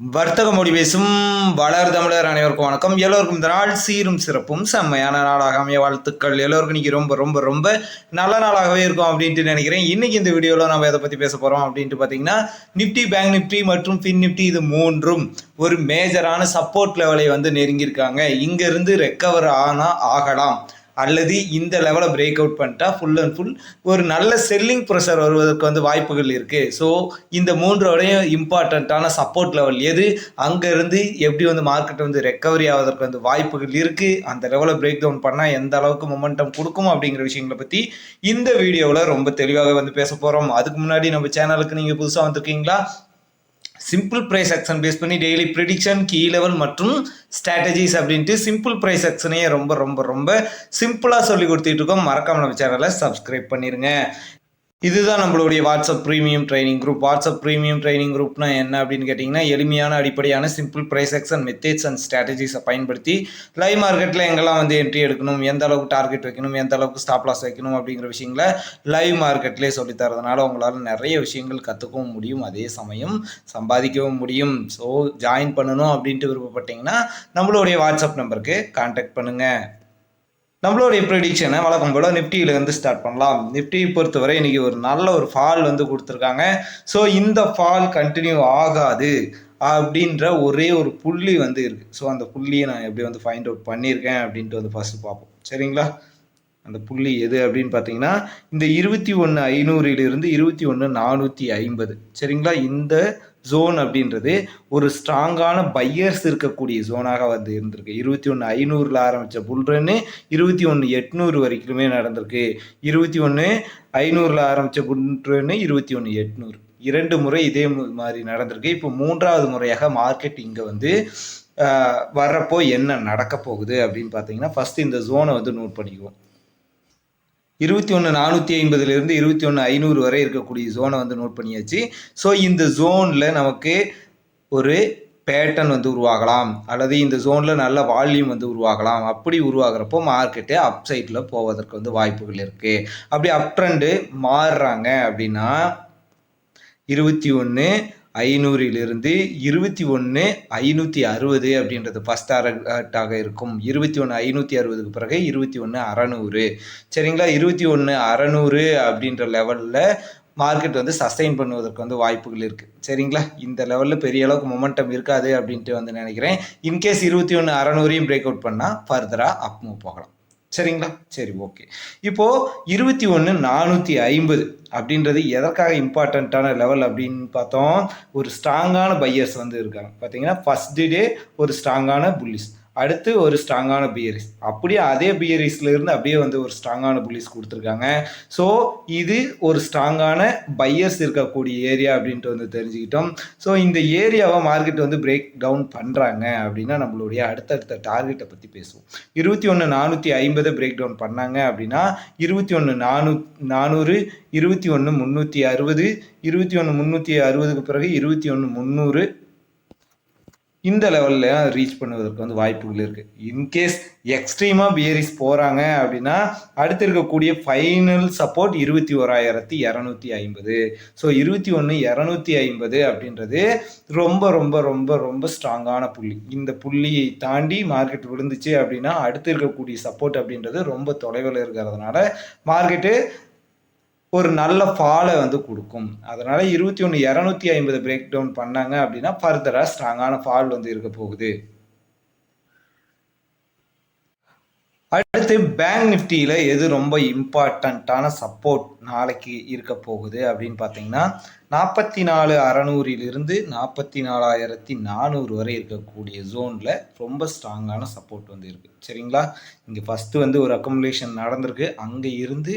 வர்த்தக மொழி பேசும் வளர் தமிழர் அனைவருக்கும் வணக்கம். எல்லோருக்கும் இந்த நாள் சீரும் சிறப்பும் செம்மையான நாளாக அமைய வாழ்த்துக்கள். எல்லோருக்கும் இன்னைக்கு ரொம்ப ரொம்ப ரொம்ப நல்ல நாளாகவே இருக்கும் அப்படின்ட்டு நினைக்கிறேன். இன்னைக்கு இந்த வீடியோவில் நம்ம எதை பற்றி பேச போகிறோம் அப்படின்ட்டு பார்த்தீங்கன்னா நிப்டி பேங்க் நிப்டி மற்றும் ஃபின் நிப்டி இது மூன்றும் ஒரு மேஜரான சப்போர்ட் லெவலை வந்து நெருங்கியிருக்காங்க. இங்கேருந்து ரெக்கவர் ஆனால் ஆகலாம். அல்லது இந்த லெவலை பிரேக் அவுட் பண்ணிட்டா ஃபுல் அண்ட் ஃபுல் ஒரு நல்ல செல்லிங் ப்ரெஷர் வருவதற்கு வந்து வாய்ப்புகள் இருக்குது ஸோ இந்த மூன்றோடையும் இம்பார்ட்டண்ட்டான சப்போர்ட் லெவல் எது? அங்கேருந்து எப்படி வந்து மார்க்கெட் வந்து ரெக்கவரி ஆவதற்கு வந்து வாய்ப்புகள் இருக்குது அந்த லெவலை பிரேக் டவுன் பண்ணால் எந்த அளவுக்கு மொமெண்டம் கொடுக்கும் அப்படிங்கிற விஷயங்களை பற்றி இந்த வீடியோவில் ரொம்ப தெளிவாக வந்து பேச போகிறோம் அதுக்கு முன்னாடி நம்ம சேனலுக்கு நீங்கள் புதுசாக வந்திருக்கீங்களா? சிம்பிள் ப்ரைஸ் ஆக்ஷன் பேஸ் பண்ணி டெய்லி ப்ரிடிக்ஷன் கீ லெவல் மற்றும் ஸ்ட்ராட்டஜிஸ் அப்படின்ட்டு சிம்பிள் ப்ரைஸ் ஆக்ஷனையே ரொம்ப ரொம்ப ரொம்ப சிம்பிளாக சொல்லி கொடுத்துட்டு இருக்கோம். மறக்காமல் நம்ம சேனலை சப்ஸ்கிரைப் பண்ணிடுங்க இதுதான் நம்மளுடைய WhatsApp premium training group WhatsApp premium training குரூப்னா என்ன அப்படின்னு கேட்டிங்கன்னா எளிமையான அடிப்படையான simple price action methods and ஸ்ட்ராட்டஜிஸை பயன்படுத்தி லைவ் மார்க்கெட்டில் எங்கெல்லாம் வந்து என்ட்ரி எடுக்கணும் எந்த அளவுக்கு டார்கெட் வைக்கணும் எந்த அளவுக்கு ஸ்டாப் லாஸ் வைக்கணும் அப்படிங்கிற விஷயங்களை லைவ் மார்க்கெட்லேயே சொல்லி தரதுனால உங்களால் நிறைய விஷயங்கள் கற்றுக்கவும் முடியும். அதே சமயம் சம்பாதிக்கவும் முடியும். ஸோ ஜாயின் பண்ணணும் அப்படின்ட்டு விருப்பப்பட்டீங்கன்னா நம்மளுடைய வாட்ஸ்அப் நம்பருக்கு கான்டாக்ட் பண்ணுங்கள் நம்மளுடைய ப்ரெடிக்ஷனை வழக்கம் போல் நிஃப்டியிலேருந்து ஸ்டார்ட் பண்ணலாம். நிஃப்டியை பொறுத்தவரை இன்றைக்கி ஒரு நல்ல ஒரு ஃபால் வந்து கொடுத்துருக்காங்க. ஸோ இந்த ஃபால் கண்டினியூ ஆகாது அப்படின்ற ஒரே ஒரு புள்ளி வந்து இருக்குது ஸோ அந்த புள்ளியை நான் எப்படி வந்து ஃபைண்ட் அவுட் பண்ணியிருக்கேன் அப்படின்ட்டு வந்து ஃபஸ்ட்டு பார்ப்போம். சரிங்களா? அந்த புள்ளி எது அப்படின்னு பார்த்தீங்கன்னா இந்த இருபத்தி ஒன்று ஐநூறிலிருந்து இருபத்தி ஒன்று நானூற்றி ஐம்பது. சரிங்களா? இந்த ஜோன் அப்படின்றது ஒரு ஸ்ட்ராங்கான பையர்ஸ் இருக்கக்கூடிய ஜோனாக வந்து இருந்திருக்கு. இருபத்தி ஒன்று ஐநூறில் ஆரம்பித்த புல்ரன்னு இருபத்தி ஒன்று எட்நூறு வரைக்குமே நடந்திருக்கு. இருபத்தி ஒன்று ஐநூறில் ஆரம்பித்த புல்ரன்னு இருபத்தி ஒன்று எட்நூறு. இரண்டு முறை இதே மாதிரி நடந்திருக்கு. இப்போ மூன்றாவது முறையாக மார்க்கெட் இங்கே வந்து வர்றப்போ என்ன நடக்க போகுது அப்படின்னு பார்த்தீங்கன்னா ஃபஸ்ட்டு இந்த ஜோனை வந்து நோட் பண்ணிக்குவோம். இருபத்தி ஒன்று நானூற்றி ஐம்பதுலேருந்து இருபத்தி ஒன்று ஐநூறு வரை இருக்கக்கூடிய ஜோனை வந்து நோட் பண்ணியாச்சு. ஸோ இந்த ஜோனில் நமக்கு ஒரு பேட்டர்ன் வந்து உருவாகலாம். அல்லது இந்த ஜோனில் நல்ல வால்யூம் வந்து உருவாகலாம். அப்படி உருவாகிறப்போ மார்க்கெட்டு அப் போவதற்கு வந்து வாய்ப்புகள் இருக்குது அப்படி அப் ட்ரெண்டு மாறுறாங்க அப்படின்னா இருபத்தி ஒன்று ஐநூறிலிருந்து இருபத்தி ஒன்று ஐநூற்றி அறுபது அப்படின்றது ஃபஸ்ட் டார்கெட்டாக இருக்கும். இருபத்தி ஒன்று ஐநூற்றி அறுபதுக்கு பிறகு இருபத்தி ஒன்று அறநூறு. சரிங்களா? இருபத்தி ஒன்று அறநூறு அப்படின்ற லெவலில் மார்க்கெட் வந்து சஸ்டெயின் பண்ணுவதற்கு வந்து வாய்ப்புகள் இருக்குது சரிங்களா? இந்த லெவலில் பெரிய அளவுக்கு மொமெண்டம் இருக்காது அப்படின்ட்டு வந்து நினைக்கிறேன். இன்கேஸ் இருபத்தி ஒன்று அறநூறையும் பிரேக் அவுட் பண்ணால் ஃபர்தராக அப் மூவ் போகலாம். சரிங்களா? சரி ஓகே இப்போது இருபத்தி ஒன்று நானூற்றி ஐம்பது அப்படின்றது எதற்காக இம்பார்ட்டண்ட்டான லெவல் அப்படின்னு பார்த்தோம்? ஒரு ஸ்ட்ராங்கான பையர்ஸ் வந்து இருக்காங்க. பார்த்தீங்கன்னா ஃபஸ்ட் டே ஒரு ஸ்ட்ராங்கான புல்லிஸ் அடுத்து ஒரு ஸ்ட்ராங்கான பியரிஸ் அப்படியே அதே பியரிஸ்ல இருந்து அப்படியே வந்து ஒரு ஸ்ட்ராங்கான புலிஸ் கொடுத்துருக்காங்க. ஸோ இது ஒரு ஸ்ட்ராங்கான பையர்ஸ் இருக்கக்கூடிய ஏரியா அப்படின்ட்டு வந்து தெரிஞ்சுக்கிட்டோம். ஸோ இந்த ஏரியாவை மார்க்கெட் வந்து பிரேக் டவுன் பண்ணுறாங்க அப்படின்னா நம்மளுடைய அடுத்தடுத்த டார்கெட்டை பற்றி பேசுவோம். இருபத்தி ஒன்று நானூற்றி ஐம்பதை பிரேக் டவுன் பண்ணாங்க அப்படின்னா இருபத்தி ஒன்று நானூ நானூறு இருபத்தி ஒன்று முந்நூற்றி அறுபது இருபத்தி ஒன்று முந்நூற்றி அறுபதுக்கு பிறகு இருபத்தி ஒன்று முந்நூறு இந்த லெவலில் ரீச் பண்ணுவதற்கு வந்து வாய்ப்புகள் இருக்குது இன்கேஸ் எக்ஸ்ட்ரீமாக பியரிஸ் போகிறாங்க அப்படின்னா அடுத்து இருக்கக்கூடிய ஃபைனல் சப்போர்ட் இருபத்தி ஓராயிரத்தி இரநூத்தி ஐம்பது. ஸோ இருபத்தி ஒன்று இரநூத்தி ஐம்பது அப்படின்றது ரொம்ப ரொம்ப ரொம்ப ரொம்ப ஸ்ட்ராங்கான புள்ளி. இந்த புள்ளியை தாண்டி மார்க்கெட் விழுந்துச்சு அப்படின்னா அடுத்து இருக்கக்கூடிய சப்போர்ட் அப்படின்றது ரொம்ப தொலைவில் இருக்கிறதுனால மார்க்கெட்டு ஒரு நல்ல ஃபாலை வந்து கொடுக்கும். அதனால் இருபத்தி ஒன்று இரநூத்தி ஐம்பது பிரேக் டவுன் பண்ணாங்க அப்படின்னா ஃபர்தராக ஸ்ட்ராங்கான ஃபால் வந்து இருக்க போகுது. அடுத்து பேங்க் நிஃப்டியில் எது ரொம்ப இம்பார்ட்டண்ட்டான சப்போர்ட் நாளைக்கு இருக்க போகுது அப்படின்னு பார்த்தீங்கன்னா நாற்பத்தி நாலு அறநூறிலிருந்து நாற்பத்தி நாலாயிரத்தி நானூறு வரை இருக்கக்கூடிய ஜோனில் ரொம்ப ஸ்ட்ராங்கான சப்போர்ட் வந்து இருக்குது சரிங்களா? இங்கே ஃபஸ்ட்டு வந்து ஒரு அக்கமுலேஷன் நடந்திருக்கு. அங்கே இருந்து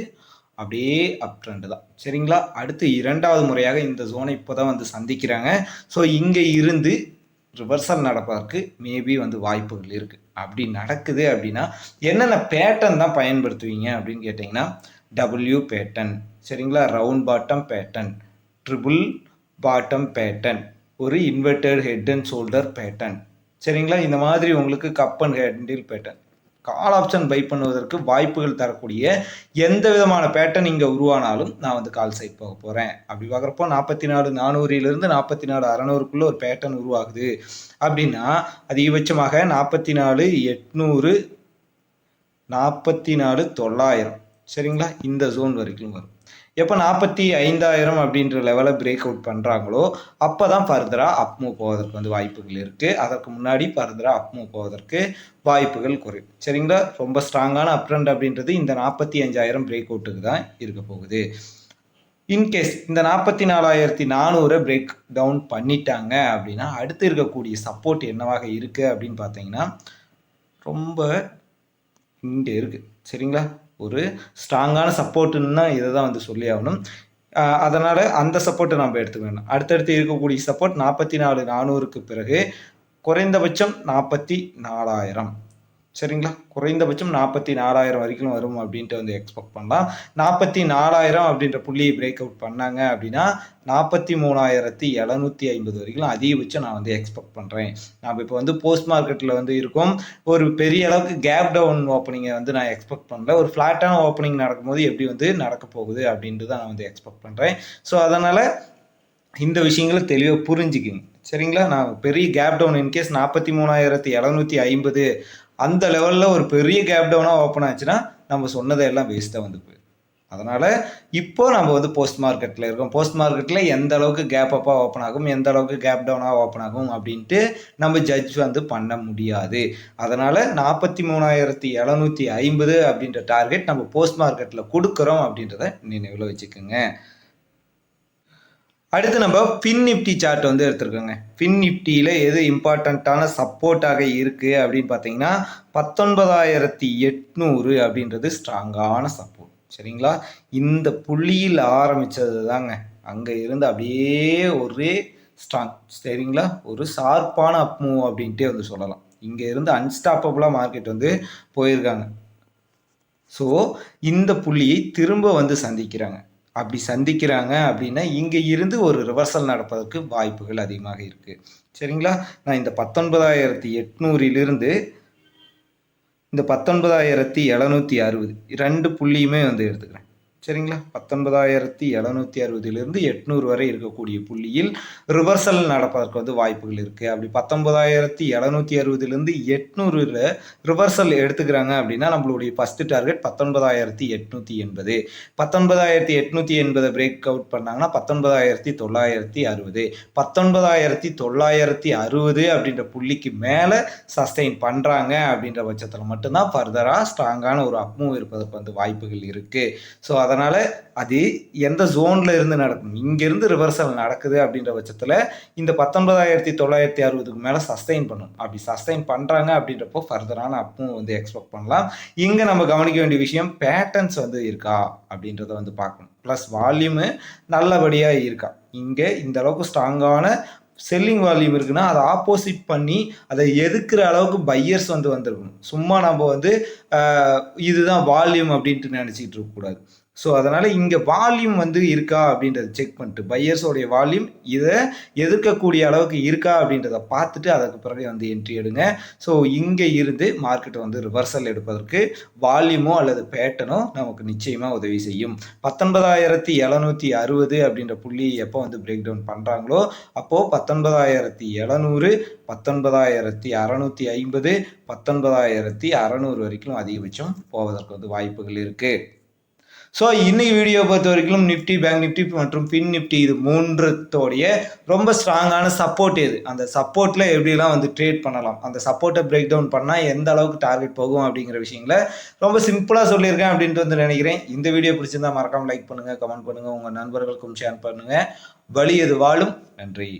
அப்படியே அப் ட்ரெண்டு தான். சரிங்களா? அடுத்து இரண்டாவது முறையாக இந்த ஜோனை இப்போ தான் வந்து சந்திக்கிறாங்க. ஸோ இங்கே இருந்து ரிவர்சல் நடப்பதற்கு மேபி வந்து வாய்ப்புகள் இருக்குது அப்படி நடக்குது அப்படின்னா என்னென்ன பேட்டர்ன் தான் பயன்படுத்துவீங்க அப்படின்னு கேட்டிங்கன்னா டபுள்யூ பேட்டர்ன் சரிங்களா? Round bottom pattern triple bottom pattern ஒரு inverted head and shoulder pattern சரிங்களா? இந்த மாதிரி உங்களுக்கு cup and handle pattern call option buy பண்ணுவதற்கு வாய்ப்புகள் தரக்கூடிய எந்த விதமான பேட்டர்ன் இங்கே உருவானாலும் நான் வந்து கால் சைட் போக போகிறேன் அப்படி பார்க்குறப்போ நாற்பத்தி நாலு நானூறிலிருந்து நாற்பத்தி நாலு அறநூறுக்குள்ளே ஒரு பேட்டர்ன் உருவாகுது. அப்படின்னா அதிகபட்சமாக நாற்பத்தி நாலு எட்நூறு நாற்பத்தி நாலு தொள்ளாயிரம். சரிங்களா? இந்த ஜோன் வரைக்கும் வரும். எப்போ நாற்பத்தி ஐந்தாயிரம் அப்படின்ற லெவலில் பிரேக் அவுட் பண்ணுறாங்களோ அப்போ தான் ஃபர்தராக அப் மூவ் போவதற்கு வந்து வாய்ப்புகள் இருக்குது அதற்கு முன்னாடி ஃபர்தராக அப் மூவ் போவதற்கு வாய்ப்புகள் குறையும் சரிங்களா? ரொம்ப ஸ்ட்ராங்கான அப் ட்ரெண்ட் அப்படின்றது இந்த நாற்பத்தி அஞ்சாயிரம் பிரேக் அவுட்டுக்கு தான் இருக்க போகுது. இன்கேஸ் இந்த நாற்பத்தி நாலாயிரத்தி நானூறை பிரேக் டவுன் பண்ணிட்டாங்க அப்படின்னா அடுத்து இருக்கக்கூடிய சப்போர்ட் என்னவாக இருக்குது அப்படின்னு பார்த்தீங்கன்னா ரொம்ப இங்கே இருக்குது சரிங்களா? ஒரு ஸ்ட்ராங்கான சப்போர்ட்டுன்னா இதை தான் வந்து சொல்லி ஆகணும் அதனால் அந்த சப்போர்ட்டை நம்ம எடுத்துக்க வேணும். அடுத்தடுத்து இருக்கக்கூடிய சப்போர்ட் நாற்பத்தி நாலு நானூறுக்கு பிறகு குறைந்தபட்சம் நாற்பத்தி நாலாயிரம். சரிங்களா? குறைந்தபட்சம் நாற்பத்தி நாலாயிரம் வரைக்கும் வரும் அப்படின்ட்டு வந்து எக்ஸ்பெக்ட் பண்ணலாம். நாற்பத்தி நாலாயிரம் அப்படின்ற புள்ளியை பிரேக் அவுட் பண்ணாங்க அப்படின்னா நாற்பத்தி மூணாயிரத்தி எழுநூற்றி ஐம்பது வரைக்கும் அதிகபட்சம் நான் வந்து எக்ஸ்பெக்ட் பண்ணுறேன் நம்ம இப்போ வந்து போஸ்ட் மார்க்கெட்டில் வந்து இருக்கும். ஒரு பெரிய அளவுக்கு கேப் டவுன் ஓப்பனிங்கை வந்து நான் எக்ஸ்பெக்ட் பண்ணல. ஒரு ஃப்ளாட்டான ஓப்பனிங் நடக்கும்போது எப்படி வந்து நடக்க போகுது அப்படின்ட்டு தான் நான் வந்து எக்ஸ்பெக்ட் பண்ணுறேன் ஸோ அதனால் இந்த விஷயங்களை தெளிவாக புரிஞ்சுக்கிங்க. சரிங்களா? நான் பெரிய கேப் டவுன் இன்கேஸ் நாற்பத்தி மூணாயிரத்தி எழுநூற்றி ஐம்பது அந்த லெவலில் ஒரு பெரிய கேப் டவுனாக ஓப்பன் ஆச்சுன்னா நம்ம சொன்னதெல்லாம் வேஸ்ட்டாக வந்து போயிடும். அதனால் இப்போ நம்ம வந்து போஸ்ட் மார்க்கெட்டில் இருக்கோம். போஸ்ட் மார்க்கெட்டில் எந்த அளவுக்கு கேப் அப்பாக ஓப்பன் ஆகும் எந்த அளவுக்கு கேப் டவுனாக ஓப்பன் ஆகும் அப்படின்ட்டு நம்ம ஜட்ஜ் வந்து பண்ண முடியாது. அதனால் நாற்பத்தி மூணாயிரத்தி எழுநூற்றி ஐம்பது அப்படின்ற டார்கெட் நம்ம போஸ்ட் மார்க்கெட்டில் கொடுக்குறோம் அப்படின்றத நினைவில் வச்சுக்கோங்க. அடுத்து நம்ம ஃபின் நிஃப்டி சார்ட் வந்து எடுத்துருக்கோங்க. ஃபின் நிஃப்டியில் எது இம்பார்ட்டண்ட்டான சப்போர்ட்டாக இருக்குது அப்படின்னு பார்த்தீங்கன்னா பத்தொன்பதாயிரத்தி எட்நூறு அப்படின்றது ஸ்ட்ராங்கான சப்போர்ட் சரிங்களா? இந்த புள்ளியில் ஆரம்பித்தது தாங்க. அங்கே இருந்து அப்படியே ஒரே ஸ்ட்ராங் சரிங்களா? ஒரு ஷார்ப்பான அப் மூவ் அப்படின்ட்டே வந்து சொல்லலாம். இங்கே இருந்து அன்ஸ்டாப்பபுளாக மார்க்கெட் வந்து போயிருக்காங்க. ஸோ இந்த புள்ளியை திரும்ப வந்து சந்திக்கிறாங்க. அப்படி சந்திக்கிறாங்க அப்படின்னா இங்கே இருந்து ஒரு ரிவர்சல் நடப்பதற்கு வாய்ப்புகள் அதிகமாக இருக்குது சரிங்களா? நான் இந்த பத்தொன்பதாயிரத்தி எட்நூறிலிருந்து இந்த பத்தொன்பதாயிரத்தி எழுநூற்றி அறுபது ரெண்டு புள்ளியுமே வந்து எடுத்துக்கிறேன். சரிங்களா? பத்தொன்பதாயிரத்தி எழுநூற்றி அறுபதுலேருந்து எட்நூறு வரை இருக்கக்கூடிய புள்ளியில் ரிவர்சல் நடப்பதற்கு வந்து வாய்ப்புகள் இருக்குது அப்படி பத்தொன்பதாயிரத்தி எழுநூற்றி அறுபதுலேருந்து எட்நூறில் ரிவர்சல் எடுத்துக்கிறாங்க அப்படின்னா நம்மளுடைய ஃபஸ்ட்டு டார்கெட் பத்தொன்பதாயிரத்தி எட்நூற்றி எண்பது. பத்தொன்பதாயிரத்தி எட்நூற்றி எண்பதை பிரேக் அவுட் பண்ணாங்கன்னா பத்தொன்பதாயிரத்தி தொள்ளாயிரத்தி அறுபது. பத்தொன்பதாயிரத்தி தொள்ளாயிரத்தி அறுபது அப்படின்ற புள்ளிக்கு மேலே சஸ்டெயின் பண்ணுறாங்க அப்படின்ற பட்சத்தில் மட்டும்தான் ஃபர்தராக ஸ்ட்ராங்கான ஒரு அப்மூவ் இருப்பதற்கு வந்து வாய்ப்புகள் இருக்குது ஸோ அதை அதனால் அது எந்த ஜோனில் இருந்து நடக்கும்? இங்கேருந்து ரிவர்சல் நடக்குது அப்படின்ற பட்சத்தில் இந்த பத்தொன்பதாயிரத்தி தொள்ளாயிரத்தி அறுபதுக்கு மேலே சஸ்டைன் பண்ணும். அப்படி சஸ்டைன் பண்ணுறாங்க அப்படின்றப்போ ஃபர்தரான அப்பும் வந்து எக்ஸ்பெக்ட் பண்ணலாம். இங்கே நம்ம கவனிக்க வேண்டிய விஷயம் பேட்டர்ன்ஸ் வந்து இருக்கா அப்படின்றத வந்து பார்க்கணும். ப்ளஸ் வால்யூமு நல்லபடியாக இருக்கா? இங்கே இந்த அளவுக்கு ஸ்ட்ராங்கான செல்லிங் வால்யூம் இருக்குன்னா அதை ஆப்போசிட் பண்ணி அதை எதுக்குற அளவுக்கு பையர்ஸ் வந்து வந்திருக்கணும்? சும்மா நம்ம வந்து இதுதான் வால்யூம் அப்படின்ட்டு நினச்சிக்கிட்டு இருக்கக்கூடாது. ஸோ அதனால் இங்கே வால்யூம் வந்து இருக்கா அப்படின்றத செக் பண்ணிட்டு பையர்ஸோடைய வால்யூம் இதை எதிர்க்கக்கூடிய அளவுக்கு இருக்கா அப்படின்றத பார்த்துட்டு அதுக்கு பிறகு வந்து என்ட்ரி எடுங்க. ஸோ இங்கே இருந்து மார்க்கெட்டை வந்து ரிவர்சல் எடுப்பதற்கு வால்யூமோ அல்லது பேட்டனோ நமக்கு நிச்சயமாக உதவி செய்யும். பத்தொன்பதாயிரத்தி எழுநூற்றி அறுபது அப்படின்ற புள்ளி எப்போ வந்து பிரேக் டவுன் பண்ணுறாங்களோ அப்போது பத்தொன்பதாயிரத்தி எழுநூறு பத்தொன்பதாயிரத்தி அறநூற்றி ஐம்பது பத்தொன்பதாயிரத்தி அறநூறு வரைக்கும் அதிகபட்சம் போவதற்கு வந்து வாய்ப்புகள் இருக்குது ஸோ இன்னைக்கு வீடியோ பொறுத்த வரைக்கும் நிஃப்டி பேங்க் நிஃப்டி மற்றும் பின் நிஃப்டி இது மூன்றுத்தோடைய ரொம்ப ஸ்ட்ராங்கான சப்போர்ட் இது அந்த சப்போர்ட்டில் எப்படிலாம் வந்து ட்ரேட் பண்ணலாம்? அந்த சப்போர்ட்டை பிரேக் டவுன் பண்ணால் எந்த அளவுக்கு டார்கெட் போகும் அப்படிங்கிற விஷயங்கள ரொம்ப சிம்பிளாக சொல்லியிருக்கேன் அப்படின்ட்டு வந்து நினைக்கிறேன். இந்த வீடியோ பிடிச்சிருந்தா மறக்காமல் லைக் பண்ணுங்கள் கமெண்ட் பண்ணுங்கள் உங்கள் நண்பர்களுக்கும் ஷேர் பண்ணுங்கள் வழி எது வாழும்? நன்றி.